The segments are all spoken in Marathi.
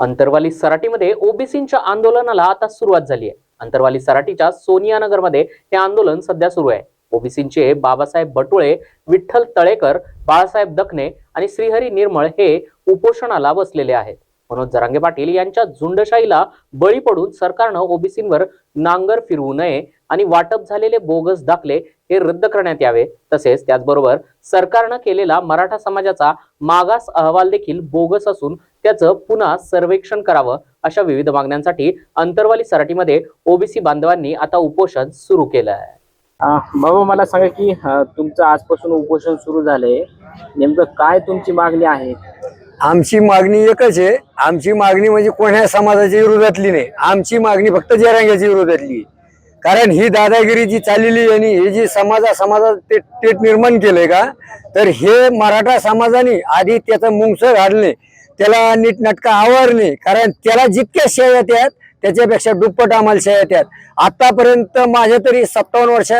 अंतरवाली सराटीमध्ये ओबीसींच्या आंदोलनाला आता सुरुवात झाली आहे. अंतरवाली सराटीच्या सोनिया नगरमध्ये हे आंदोलन सध्या सुरू आहे. ओबीसींचे बाबासाहेब बटुळे विठ्ठल तळेकर बाळासाहेब दखने आणि श्रीहरी निर्मळ हे उपोषणाला बसलेले आहेत. मनोज जरांगे पाटील यांच्या झुंडशाहीला बळी पडून सरकारनं ओबीसींवर नांगर फिरवू नये आणि वाटप झालेले बोगस दाखले हे रद्द करण्यात यावे. तसेच त्याचबरोबर सरकारनं केलेला मराठा समाजाचा मागास अहवाल देखील बोगस असून त्याचं पुन्हा सर्वेक्षण करावं अशा विविध मागण्यांसाठी अंतरवाली सराटीमध्ये ओबीसी बांधवांनी आता उपोषण सुरू केलं आहे. अं, बाबा मला सांगा की तुमचं आजपासून उपोषण सुरू झालंय. नेमकं काय तुमची मागणी आहे? आमची मागणी एकच आहे. आमची मागणी म्हणजे कोण्या समाजाच्या विरोधातली नाही. आमची मागणी फक्त जरांग्याच्या विरोधातली आहे. कारण ही दादागिरी जी चाललेली आहे आणि हे जी समाजा समाजात ते तेट निर्माण केलंय का तर हे मराठा समाजाने आधी त्याचं मुंगस घालणे त्याला नीटनाटका आवरणे कारण त्याला जितक्या शेया त्यात त्याच्यापेक्षा दुप्पट आम्हाला शेया येतात आतापर्यंत माझ्या तरी सत्तावन्न वर्ष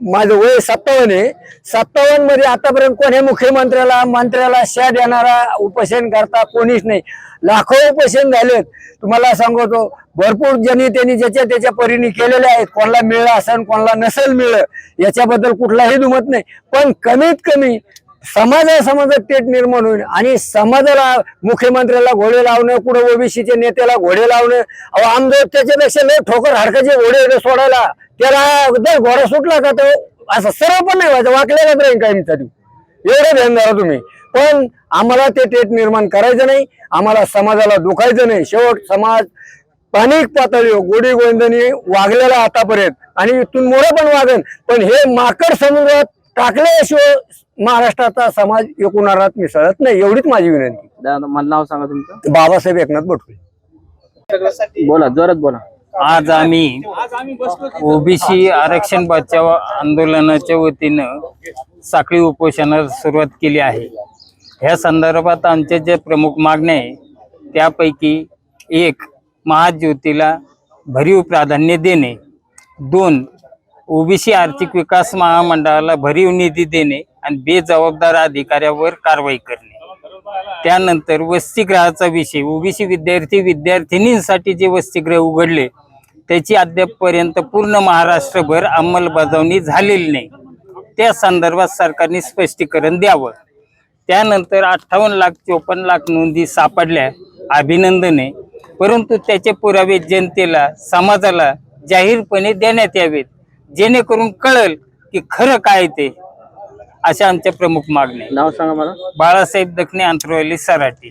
माझं वय सत्तावन्न आहे. सत्तावन्नमध्ये आतापर्यंत कोणी मुख्यमंत्र्याला मंत्र्याला शा देणारा उपोषण करता कोणीच नाही. लाखो उपोषण झालेत. तुम्हाला सांगतो भरपूर ज्यांनी त्यांनी ज्याच्या त्याच्या परीने केलेले आहेत. कोणाला मिळलं असेल कोणाला नसेल मिळलं याच्याबद्दल कुठलाही दुमत नाही. पण कमीत कमी समाजा समाजात तेट निर्माण होईल. आणि समाजाला मुख्यमंत्र्याला घोडे लावणं कुठं ओबीसीच्या नेत्याला घोडे लावणं अहो आमदार त्याच्यापेक्षा लय ठोकर हाडकाचे घोडे सोडायला. त्याला जर घोडा सुटला का तो असं सर्व पण नाही व्हायचं वाकलेलाच राहील तरी एवढं ध्यान धरा तुम्ही. पण आम्हाला ते तेट निर्माण करायचं नाही आम्हाला समाजाला दुखायचं नाही. शेवट समाज स्थानिक पातळीवर गोडी गोविंदनी वागलेला आतापर्यंत. आणि इथून मोरं पण वागन. पण हे माकड समुद्रात टाकल्याशिवाय महाराष्ट्राचा समाज एकूणारात मिसळत नाही एवढीच माझी विनंती. मला नाव सांगा तुमचं. बाबासाहेब एकनाथ भटके बोला जोरात बोला. आज आम्ही ओबीसी आरक्षण बचाव आंदोलनाच्या वतीनं साखळी उपोषणाला सुरुवात केली आहे. ह्या संदर्भात आमच्या ज्या प्रमुख मागण्या आहे त्यापैकी एक महाज्योतीला भरीव प्राधान्य देणे दोन ओबीसी आर्थिक विकास महामंडळाला भरीव निधी देणे आणि बेजबाबदार अधिकाऱ्यावर कारवाई करणे. त्यानंतर वसतिगृहाचा विषय. ओबीसी विद्यार्थी विद्यार्थिनींसाठी जे वसतिगृह उघडले त्याची अद्यापपर्यंत पूर्ण महाराष्ट्रभर अंमलबजावणी झालेली नाही. त्या संदर्भात सरकारने स्पष्टीकरण द्यावं. त्यानंतर अठ्ठावन्न लाख चोपन्न लाख नोंदी सापडल्या अभिनंदने. परंतु त्याचे पुरावे जनतेला समाजाला जाहीरपणे देण्यात यावेत. जेणेकरून कळल की खरं काय ते अशा आमच्या प्रमुख मागण्या आहेत. नाव सांगा मला बाळासाहेब दखने अंतरवाली सराटी